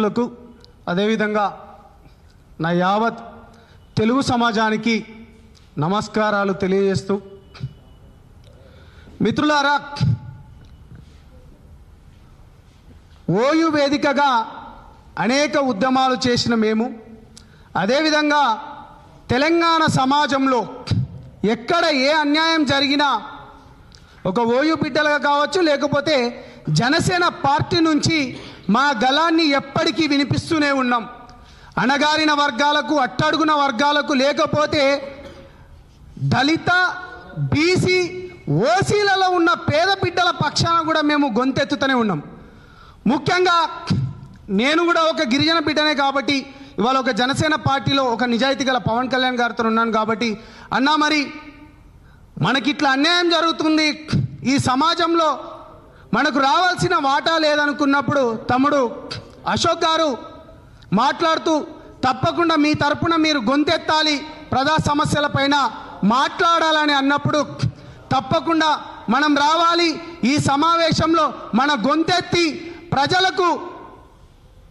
మిత్రులకు అదేవిధంగా నా యావత్ తెలుగు సమాజానికి నమస్కారాలు తెలియజేస్తూ మిత్రులారా ఓయు వేదికగా అనేక ఉద్యమాలు చేసిన మేము అదేవిధంగా తెలంగాణ సమాజంలో ఎక్కడ ఏ అన్యాయం జరిగినా ఒక ఓయు బిడ్డలుగా కావచ్చు లేకపోతే జనసేన పార్టీ నుంచి మా గలాన్ని ఎప్పటికీ వినిపిస్తూనే ఉన్నాం. అణగారిన వర్గాలకు అట్టడుగున వర్గాలకు లేకపోతే దళిత బీసీ ఓసీలలో ఉన్న పేద బిడ్డల పక్షాన కూడా మేము గొంతెత్తుతూనే ఉన్నాం. ముఖ్యంగా నేను కూడా ఒక గిరిజన బిడ్డనే కాబట్టి ఇవాళ ఒక జనసేన పార్టీలో ఒక నిజాయితీ గల పవన్ కళ్యాణ్ గారితో ఉన్నాను కాబట్టి అన్నా మరి మనకిట్లా అన్యాయం జరుగుతుంది. ఈ సమాజంలో మనకు రావాల్సిన వాటా లేదనుకున్నప్పుడు తమ్ముడు అశోక్ గారు మాట్లాడుతూ తప్పకుండా మీ తరపున మీరు గొంతెత్తాలి ప్రజా సమస్యలపైన మాట్లాడాలని అన్నప్పుడు తప్పకుండా మనం రావాలి ఈ సమావేశంలో మన గొంతెత్తి ప్రజలకు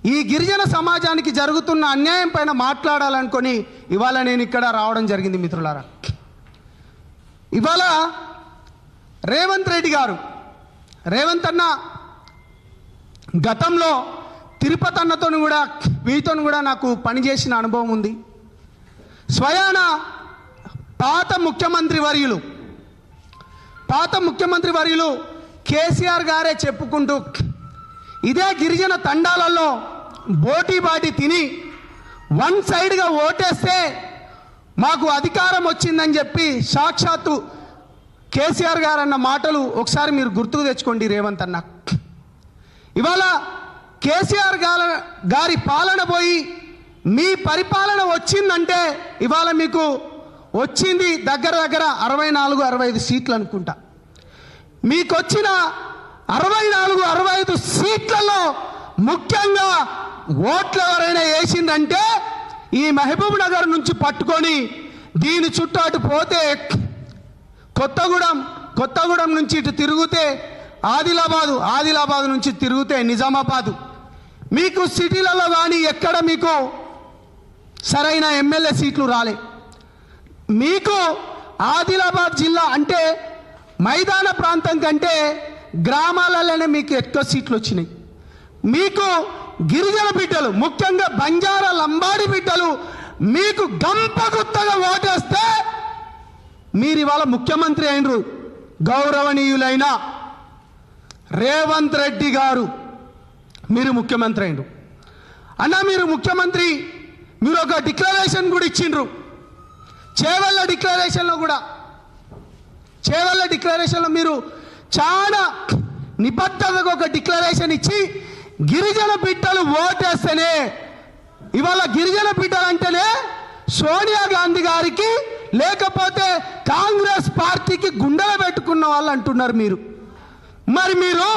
ఈ గిరిజన సమాజానికి జరుగుతున్న అన్యాయం పైన మాట్లాడాలనుకొని ఇవాళ నేను ఇక్కడ రావడం జరిగింది మిత్రులారా. ఇవాళ రేవంత్ రెడ్డి గారు రేవంత్ అన్న గతంలో తిరుపతి అన్నతో కూడా వీటితో కూడా నాకు పనిచేసిన అనుభవం ఉంది. స్వయాన పాత ముఖ్యమంత్రి వర్యులు పాత ముఖ్యమంత్రి వర్యులు కేసీఆర్ గారే చెప్పుకుంటూ ఇదే గిరిజన తండాలలో బోటీ బాటి తిని వన్ సైడ్గా ఓటేస్తే మాకు అధికారం వచ్చిందని చెప్పి సాక్షాత్తు కేసీఆర్ గారు అన్న మాటలు ఒకసారి మీరు గుర్తుకు తెచ్చుకోండి రేవంత్ అన్న. ఇవాళ కేసీఆర్ గాల గారి పాలన పోయి మీ పరిపాలన వచ్చిందంటే ఇవాళ మీకు వచ్చింది దగ్గర దగ్గర అరవై నాలుగు అరవై ఐదు సీట్లు అనుకుంటా. మీకు వచ్చిన అరవై నాలుగు అరవై ఐదు సీట్లలో ముఖ్యంగా ఓట్లు ఎవరైనా వేసిందంటే ఈ మహబూబ్ నగర్ నుంచి పట్టుకొని దీని చుట్టూ అటు పోతే కొత్తగూడెం కొత్తగూడెం నుంచి ఇటు తిరిగితే ఆదిలాబాదు ఆదిలాబాద్ నుంచి తిరిగితే నిజామాబాదు. మీకు సిటీలలో కానీ ఎక్కడ మీకు సరైన ఎమ్మెల్యే సీట్లు రాలే. మీకు ఆదిలాబాద్ జిల్లా అంటే మైదాన ప్రాంతం కంటే గ్రామాలలోనే మీకు ఎక్కువ సీట్లు వచ్చినాయి. మీకు గిరిజన బిడ్డలు ముఖ్యంగా బంజారా లంబాడి బిడ్డలు మీకు గంపగుత్తగా ఓటేస్తే మీరు ఇవాళ ముఖ్యమంత్రి అయినరు గౌరవనీయులైన రేవంత్ రెడ్డి గారు. మీరు ముఖ్యమంత్రి అయినరు. అన్న మీరు ముఖ్యమంత్రి మీరు ఒక డిక్లరేషన్ కూడా ఇచ్చిండ్రు. చేవల్ల డిక్లరేషన్లో కూడా. చేవల్ల డిక్లరేషన్లో మీరు చాలా నిబద్ధతగా ఒక డిక్లరేషన్ ఇచ్చి గిరిజన బిడ్డలు ఓటేస్తేనే ఇవాళ గిరిజన బిడ్డలు అంటేనే సోనియా గాంధీ గారికి లేకపోతే కాంగ్రెస్ పార్టీకి గుండెలు పెట్టుకున్న వాళ్ళు అంటున్నారు మీరు. మరి మీరు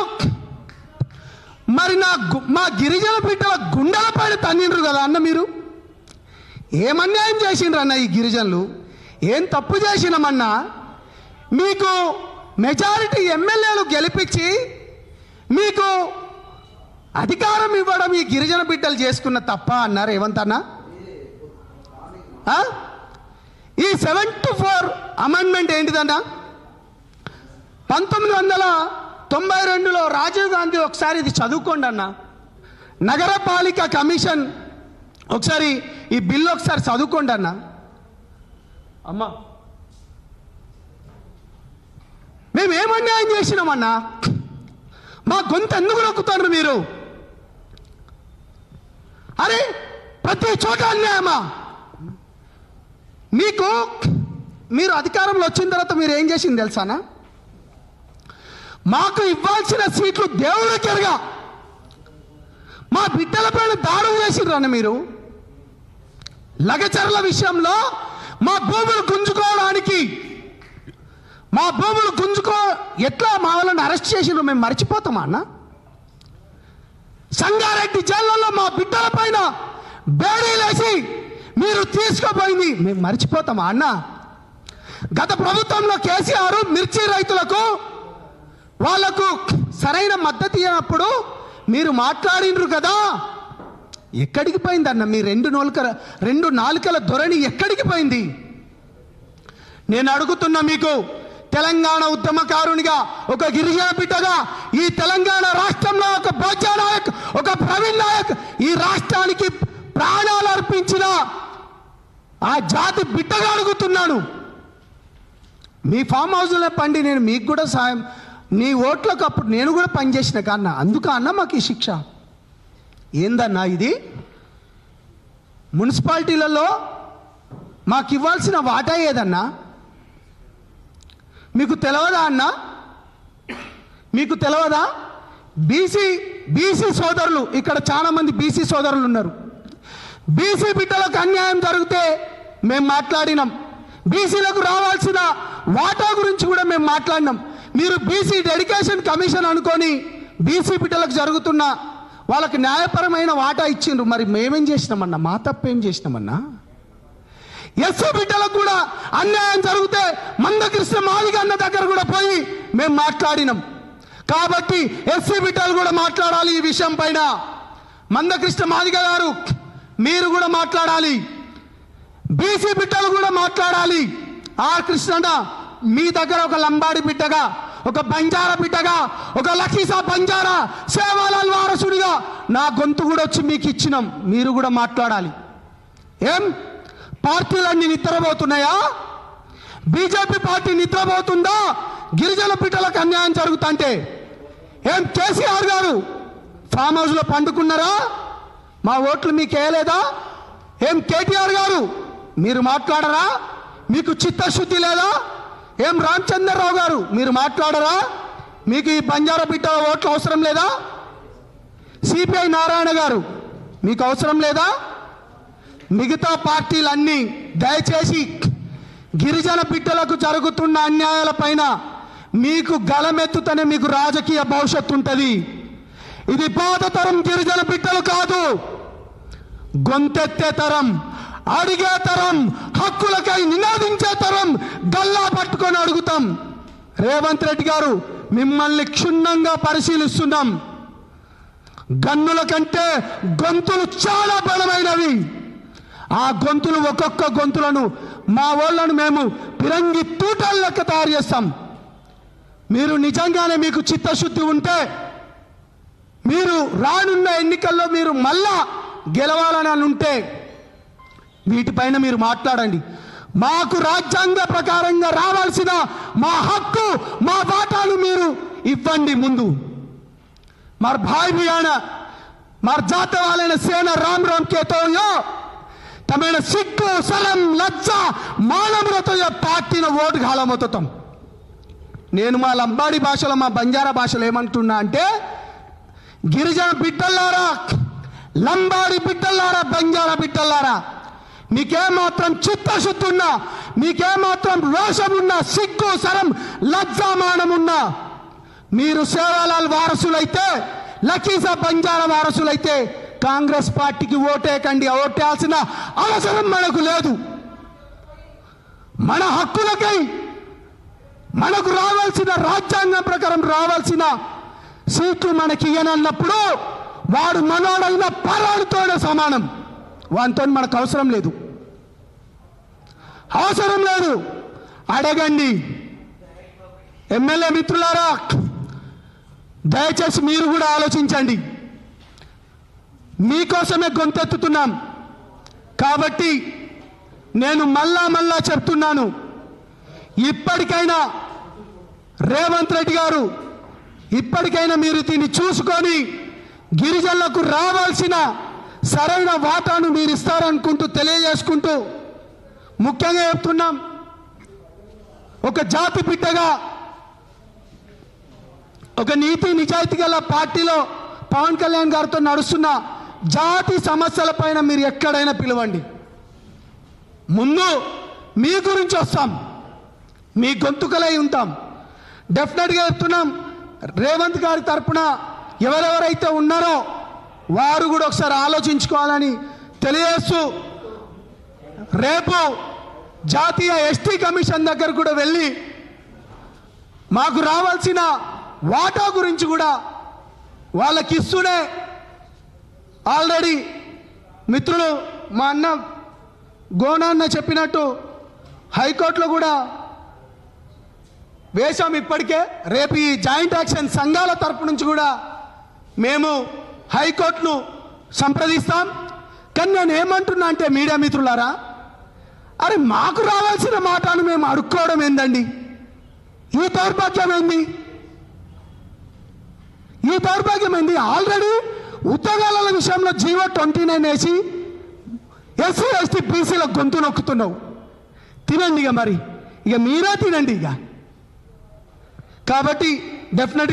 మరి నా మా గిరిజన బిడ్డల గుండెల పైన తన్నిండ్రు కదా అన్న మీరు. ఏమన్యాయం చేసిండ్రు అన్న ఈ గిరిజనులు? ఏం తప్పు చేసినామన్నా? మీకు మెజారిటీ ఎమ్మెల్యేలు గెలిపించి మీకు అధికారం ఇవ్వడం ఈ గిరిజన బిడ్డలు చేసుకున్న తప్ప అన్నారు ఏమంతన్నా ఆ? ఈ సెవెంటీ ఫోర్ అమెండ్మెంట్ ఏంటిదన్నా పంతొమ్మిది వందల తొంభై రెండులో రాజీవ్ గాంధీ ఒకసారి ఇది చదువుకోండి అన్న. నగరపాలిక కమిషన్ ఒకసారి ఈ బిల్లు ఒకసారి చదువుకోండి అన్న. అమ్మా. మేము ఏం అన్యాయం చేసినామన్నా మా గొంతు ఎందుకు నొక్కుతారు మీరు? అరే ప్రతి చోట అన్యాయమా? మీకు మీరు అధికారంలో వచ్చిన తర్వాత మీరు ఏం చేసింది తెలుసానా? మాకు ఇవ్వాల్సిన సీట్లు దేవుడు ఎరగా మా బిడ్డల పైన దాడులు చేసిండ్రన్న మీరు. లగచర్ల విషయంలో మా భూములు గుంజుకోవడానికి మా భూములు గుంజుకో ఎట్లా మా వాళ్ళని అరెస్ట్ చేసిండ్రు మేము మర్చిపోతామా అన్న? సంగారెడ్డి జైళ్ళలో మా బిడ్డల పైన బేడీలేసి మీరు తీసుకుపోయింది మేము మర్చిపోతామా అన్న? గత ప్రభుత్వంలో కేసీఆర్ మిర్చి రైతులకు వాళ్ళకు సరైన మద్దతు ఇవ్వనప్పుడు మీరు మాట్లాడిండ్రు కదా? ఎక్కడికి పోయిందన్న మీ రెండు నోలుక రెండు నాలుకల ధోరణి ఎక్కడికి పోయింది? నేను అడుగుతున్నా మీకు తెలంగాణ ఉద్యమకారునిగా ఒక గిరిజన బిడ్డగా ఈ తెలంగాణ రాష్ట్రంలో ఒక బోజ నాయక్ ఒక ప్రవీణ్ నాయక్ ఈ రాష్ట్రానికి ప్రాణాలు అర్పించిన ఆ జాతి బిడ్డగా అడుగుతున్నాను మీ ఫామ్ హౌస్లో పండి నేను మీకు కూడా సాయం నీ ఓట్లకు అప్పుడు నేను కూడా పనిచేసిన కన్నా అందుకు అన్న మాకు ఈ శిక్ష. ఏందన్నా ఇది? మున్సిపాలిటీలలో మాకు ఇవ్వాల్సిన వాటా ఏదన్నా? మీకు తెలియదా అన్న? మీకు తెలియదా బీసీ బీసీ సోదరులు ఇక్కడ చాలా మంది బీసీ సోదరులు ఉన్నారు. బీసీ బిడ్డలకు అన్యాయం జరిగితే మేము మాట్లాడినాం. బీసీలకు రావాల్సిన వాటా గురించి కూడా మేము మాట్లాడినాం. మీరు బీసీ డెడికేషన్ కమిషన్ అనుకొని బీసీ బిడ్డలకు జరుగుతున్న వాళ్ళకి న్యాయపరమైన వాటా ఇచ్చిండ్రు. మరి మేమేం చేసినామన్నా? మా తప్పేం చేసినామన్నా? ఎస్సీ బిడ్డలకు కూడా అన్యాయం జరిగితే మందకృష్ణ మాదిగ అన్న దగ్గర కూడా పోయి మేము మాట్లాడినాం. కాబట్టి ఎస్సీ బిడ్డలు కూడా మాట్లాడాలి ఈ విషయం పైన. మందకృష్ణ మాదిగ గారు మీరు కూడా మాట్లాడాలి. బీసీ బిడ్డలు కూడా మాట్లాడాలి. ఆర్ కృష్ణన్న మీ దగ్గర ఒక లంబాడి బిడ్డగా ఒక బంజారా బిడ్డగా ఒక లఖీసా బంజారా సేవాలాల్ వారసుడిగా నా గొంతు కూడా వచ్చి మీకు ఇచ్చినాం. మీరు కూడా మాట్లాడాలి. ఏం? పార్టీలన్నీ నిద్రపోతున్నాయా? BJP party నిద్రపోతుందా? గిరిజన బిడ్డలకు అన్యాయం జరుగుతుంటే. ఏం? కేసీఆర్ గారు ఫామ్ హౌస్లో పండుకున్నారా? మా ఓట్లు మీకు వేయలేదా? ఏం కేటీఆర్ గారు మీరు మాట్లాడరా? మీకు చిత్తశుద్ధి లేదా? ఏం రామచంద్రరావు గారు మీరు మాట్లాడరా? మీకు ఈ బంజారా బిడ్డ ఓట్లు అవసరం లేదా? సిపిఐ నారాయణ గారు మీకు అవసరం లేదా? మిగతా పార్టీలన్నీ దయచేసి గిరిజన బిడ్డలకు జరుగుతున్న అన్యాయాలపైన మీకు గలమెత్తుతనే మీకు రాజకీయ భవిష్యత్తు ఉంటుంది. ఇది పాత తరం గిరిజన బిడ్డలు కాదు. గొంతెత్తే తరం అడిగే తరం హక్కులకై నినాదించే తరం గల్లా పట్టుకొని అడుగుతాం. రేవంత్ రెడ్డి గారు మిమ్మల్ని క్షుణ్ణంగా పరిశీలిస్తున్నాం. గన్నుల కంటే గొంతులు చాలా బలమైనవి. ఆ గొంతులు ఒక్కొక్క గొంతులను మా వాళ్ళను మేము పిరంగి తూటల్లెక్క తయారు చేస్తాం. మీరు నిజంగానే మీకు చిత్తశుద్ధి ఉంటే మీరు రానున్న ఎన్నికల్లో మీరు మళ్ళా గెలవాలని ఉంటే వీటిపైన మీరు మాట్లాడండి. మాకు రాజ్యాంగ ప్రకారంగా రావాల్సిన మా హక్కు మా వాటాలు మీరు ఇవ్వండి ముందు. మర్ భాయ్ బియాన మర్ జాత వాళ్ళైన సేన రామ్ రామ్ కేతోయో తమైన సిక్కు సరం లజ్జ మానవులతో పార్టీన ఓటు కాలమొత్తం నేను మా లంబాడి భాషలో మా బంజారా భాషలో ఏమంటున్నా అంటే గిరిజన బిడ్డల్లారా లంబాడి బిడ్డల్లారా బంజారా బిడ్డల్లారా మీకేమాత్రం చిత్తశుద్ధి ఉన్నా మీకేమాత్రం రోషం సిగ్గు సరం లజ్జామానమున్నా మీరు సేవాలాల్ వారసులైతే లఖీసా బంజారా వారసులైతే కాంగ్రెస్ పార్టీకి ఓటేకండి ఓటేయాల్సిన అవసరం మనకు లేదు. మన హక్కులకై మనకు రావాల్సిన రాజ్యాంగం ప్రకారం రావాల్సిన సీట్లు మనకి ఇయ్యనన్నప్పుడు వాడు మనోడైన పరాడుతోనే సమానం. వానితో మనకు అవసరం లేదు. అవసరం లేదు. అడగండి. ఎమ్మెల్యే మిత్రులారా దయచేసి మీరు కూడా ఆలోచించండి. మీకోసమే గొంతెత్తుతున్నాం. కాబట్టి నేను మళ్ళా మళ్ళా చెప్తున్నాను. ఇప్పటికైనా రేవంత్ రెడ్డి గారు ఇప్పటికైనా మీరు దీన్ని చూసుకొని గిరిజనులకు రావాల్సిన సరైన వాటాను మీరు ఇస్తారనుకుంటూ తెలియజేసుకుంటూ ముఖ్యంగా చెప్తున్నాం. ఒక జాతి బిడ్డగా ఒక నీతి నిజాయితీ గల పార్టీలో పవన్ కళ్యాణ్ గారితో నడుస్తున్న జాతి సమస్యల పైన మీరు ఎక్కడైనా పిలవండి. ముందు మీ గురించి వస్తాం. మీ గొంతుకలై ఉంటాం. డెఫినెట్గా చెప్తున్నాం రేవంత్ గారి తరపున ఎవరెవరైతే ఉన్నారో వారు కూడా ఒకసారి ఆలోచించుకోవాలని తెలియజేస్తూ రేపు జాతీయ ఎస్టీ కమిషన్ దగ్గర కూడా వెళ్ళి మాకు రావాల్సిన వాటా గురించి కూడా వాళ్ళకి ఇస్తూనే ఆల్రెడీ మిత్రులు మా అన్న గోనాన్న చెప్పినట్టు హైకోర్టులో కూడా వేశాం ఇప్పటికే. రేపు ఈ జాయింట్ యాక్షన్ సంఘాల తరపు నుంచి కూడా మేము హైకోర్టును సంప్రదిస్తాం. కానీ నేను ఏమంటున్నా అంటే మీడియా మిత్రులారా అరే మాకు రావాల్సిన మాటను మేము అడుక్కోవడం ఏందండి? ఈ దౌర్భాగ్యం ఏంది? ఈ దౌర్భాగ్యం ఏంది? ఆల్రెడీ ఉద్యోగాల విషయంలో జీవో ట్వంటీ నైన్ వేసి ఎస్సీ ఎస్టీ బీసీల గొంతు నొక్కుతున్నావు. తినండి ఇక మరి. ఇక మీరే తినండి ఇక. కాబట్టి డెఫినెట్